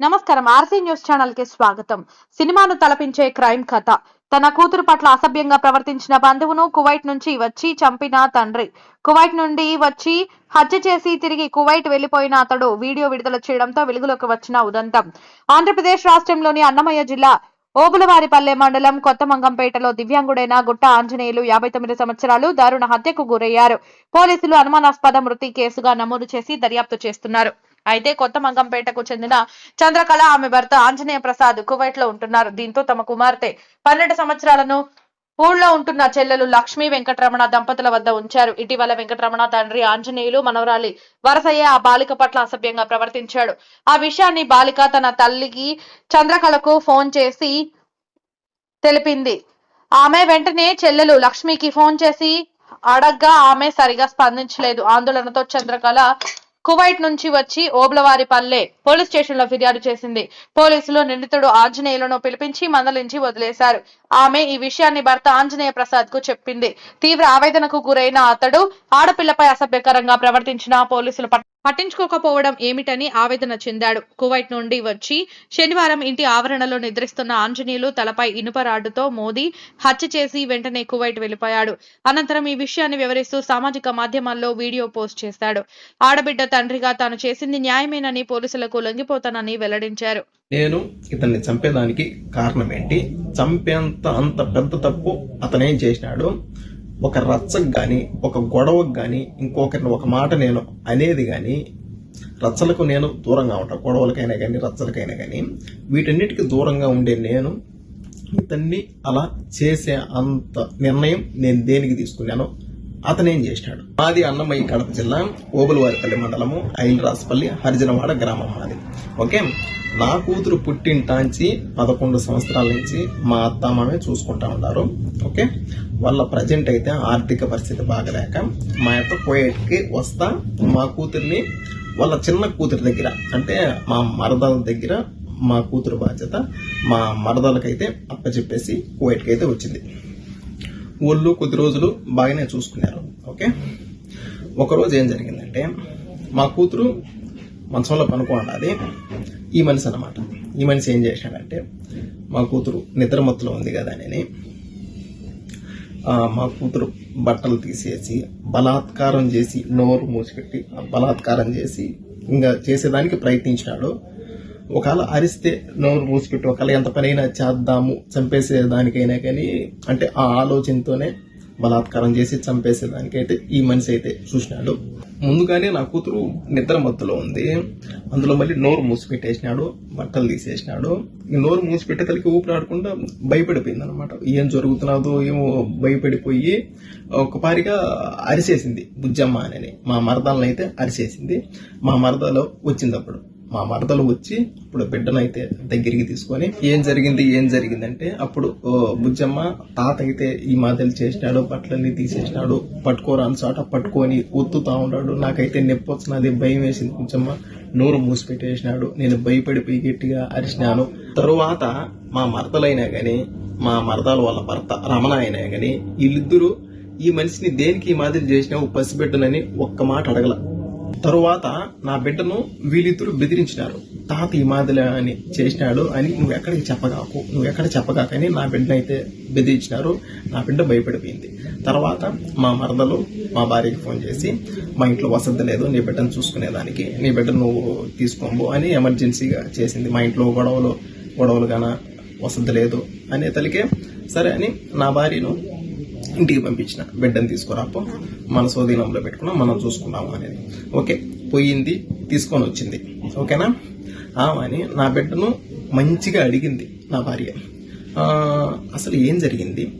నమస్కారం. RC news ఛానల్కి స్వాగతం. సినిమాను తలపించే క్రైమ్ కథ. తన కూతురు పట్ల అసభ్యంగా ప్రవర్తించిన బంధువును కువైట్ నుంచి వచ్చి చంపిన తండ్రి. కువైట్ నుండి వచ్చి హత్య చేసి తిరిగి కువైట్ వెళ్ళిపోయిన అతడు వీడియో విడుదల చేయడంతో వెలుగులోకి వచ్చిన ఉదంతం. ఆంధ్రప్రదేశ్ రాష్ట్రంలోని అన్నమయ్య జిల్లా ఓబులవారిపల్లె మండలం కొత్తమంగంపేటలో దివ్యాంగుడైన గుట్ట ఆంజనేయులు యాభై తొమ్మిది సంవత్సరాలు దారుణ హత్యకు గురయ్యారు. పోలీసులు అనుమానాస్పద మృతి కేసుగా నమోదు చేసి దర్యాప్తు చేస్తున్నారు. అయితే కొత్త మంగంపేటకు చెందిన చంద్రకళ ఆమె భర్త ఆంజనేయ ప్రసాద్ కువైట్లో ఉంటున్నారు. దీంతో తమ కుమార్తె పన్నెండు సంవత్సరాలను ఊళ్ళో ఉంటున్న చెల్లెలు లక్ష్మీ వెంకటరమణ దంపతుల వద్ద ఉంచారు. ఇటీవల వెంకటరమణ తండ్రి ఆంజనేయులు మనవరాలి వరసయ్య ఆ బాలిక పట్ల అసభ్యంగా ప్రవర్తించాడు. ఆ విషయాన్ని బాలిక తన తల్లికి చంద్రకళకు ఫోన్ చేసి తెలిపింది. ఆమె వెంటనే చెల్లెలు లక్ష్మికి ఫోన్ చేసి అడగ్గా ఆమె సరిగా స్పందించలేదు. ఆందోళనతో చంద్రకళ కువైట్ నుంచి వచ్చి ఓబ్లవారిపల్లె పోలీస్ స్టేషన్లో ఫిర్యాదు చేసింది. పోలీసులు నిందితుడు ఆంజనేయులను పిలిపించి మందలించి వదిలేశారు. ఆమె ఈ విషయాన్ని భర్త ఆంజనేయ ప్రసాద్కు చెప్పింది. తీవ్ర ఆవేదనకు గురైన అతడు ఆడపిల్లపై అసభ్యకరంగా ప్రవర్తించిన పోలీసులు పట్టించుకోకపోవడం ఏమిటని ఆవేదన చెందాడు. కువైట్ నుండి వచ్చి శనివారం ఇంటి ఆవరణలో నిద్రిస్తున్న ఆంజనేయులు తలపై ఇనుప రాడ్డుతో మోదీ హత్య చేసి వెంటనే కువైట్ వెళ్ళిపోయాడు అనంతరం ఈ విషయాన్ని వివరిస్తూ సామాజిక మాధ్యమాల్లో వీడియో పోస్ట్ చేశాడు ఆడబిడ్డ తండ్రిగా తాను చేసింది న్యాయమేనని పోలీసులకు లొంగిపోతానని వెల్లడించారు. నేను ఇతన్ని చంపేదానికి కారణం ఏంటి? చంపేంత అంత పెద్ద తప్పు అతనేం చేసినాడు? ఒక రచ్చకు కానీ ఒక గొడవకు కానీ ఇంకొకరిని ఒక మాట నేను అనేది కానీ రచ్చలకు నేను దూరంగా ఉంటాను గొడవలకైనా కానీ రచ్చలకైనా కానీ వీటన్నిటికి దూరంగా ఉండే నేను ఇతన్ని అలా చేసే అంత నిర్ణయం నేను దేనికి తీసుకున్నాను అతనేం చేసినాడు మాది అన్నమయ్య కడప జిల్లా ఓబులవారిపల్లి మండలము ఐలరాజపల్లి హరిజనవాడ గ్రామం మాది. ఓకే? నా కూతురు పుట్టింటాంచి పదకొండు సంవత్సరాల నుంచి మా అత్త మామే చూసుకుంటా ఉన్నారు. ఓకే? వాళ్ళ ప్రజెంట్ అయితే ఆర్థిక పరిస్థితి బాగలేక మా యొక్క పోయేటికి వస్తా మా కూతుర్ని వాళ్ళ చిన్న కూతురి దగ్గర అంటే మా మరదల దగ్గర మా కూతురు బాధ్యత మా మరదలకైతే అప్పచెప్పేసి కువైట్కి అయితే వచ్చింది. ఒళ్ళు కొద్ది రోజులు బాగానే చూసుకున్నారు. ఓకే ఒకరోజు ఏం జరిగిందంటే మా కూతురు మంచంలో పనుకోండాది ఈ మనిషి అన్నమాట. ఈ మనిషి ఏం చేశాడంటే మా కూతురు నిద్రమత్తులో ఉంది కదా అని. మా కూతురు బట్టలు తీసేసి బలాత్కారం చేసి నోరు మూసిపెట్టి బలాత్కారం చేసి ఇంకా చేసేదానికి ప్రయత్నించినాడు. ఒకవేళ అరిస్తే నోరు మూసిపెట్టి ఒకవేళ ఎంత పనైనా చేద్దాము చంపేసేదానికైనా కానీ అంటే ఆ ఆలోచనతోనే బలాత్కారం చేసి చంపేసేదానికైతే ఈ మనిషి అయితే చూసినాడు. ముందుగానే నా కూతురు నిద్ర మత్తులో ఉంది. అందులో మళ్ళీ నోరు మూసిపెట్టేసినాడు బట్టలు తీసేసినాడు. ఈ నోరు మూసిపెట్టేతలకి ఊపిరాడకుండా భయపడిపోయింది అనమాట ఏం జరుగుతున్నదో ఏమో భయపడిపోయి ఒకపారిగా అరిసేసింది. బుజ్జమ్మ అని మా మరదలను అయితే అరిసేసింది. మా మరదలో వచ్చింది అప్పుడు. మా మరదలు వచ్చి ఇప్పుడు బిడ్డనైతే దగ్గరికి తీసుకొని ఏం జరిగింది ఏం జరిగిందంటే అప్పుడు బుజ్జమ్మ తాత అయితే ఈ మాదలు చేసినాడు బట్టలన్నీ తీసేసినాడు పట్టుకోరాని చోట పట్టుకొని ఒత్తుతా ఉన్నాడు. నాకైతే నొప్పి వచ్చినది భయం వేసింది బుజ్జమ్మ. నోరు మూసిపెట్టేసినాడు నేను భయపడిపోయి గట్టిగా అరిచినాను. తరువాత మా మరదలైనా కానీ మా మరదల వాళ్ళ భర్త రమణ అయినా కానీ వీళ్ళిద్దరూ ఈ మనిషిని దేనికి ఈ మాదిరి చేసినావు పసిబిడ్డనని ఒక్క మాట అడగల. తరువాత నా బిడ్డను వీళ్ళిద్దరు బెదిరించినారు. తాత ఈ మాదిరి అని చేసినాడు అని నువ్వు ఎక్కడికి చెప్పగాకు నువ్వు ఎక్కడ చెప్పగాకని నా బిడ్డనైతే బెదిరించినారు. నా బిడ్డ భయపడిపోయింది. తర్వాత మా మరదలు మా భార్యకి ఫోన్ చేసి మా ఇంట్లో వసతి లేదు నీ బిడ్డను చూసుకునేదానికి నీ బిడ్డను నువ్వు తీసుకోము అని ఎమర్జెన్సీగా చేసింది. మా ఇంట్లో గొడవలు గొడవలు గాన వసతి లేదు. అనే తలికే సరే అని నా భార్యను ఇంటికి పంపించిన. బిడ్డను తీసుకురాపో. మన స్వాధీనంలో పెట్టుకున్నాం మనం చూసుకున్నాము అనేది. ఓకే? పోయింది తీసుకొని వచ్చింది. ఓకేనా? ఆమె నా బిడ్డను మంచిగా అడిగింది నా భార్య. అసలు ఏం జరిగింది?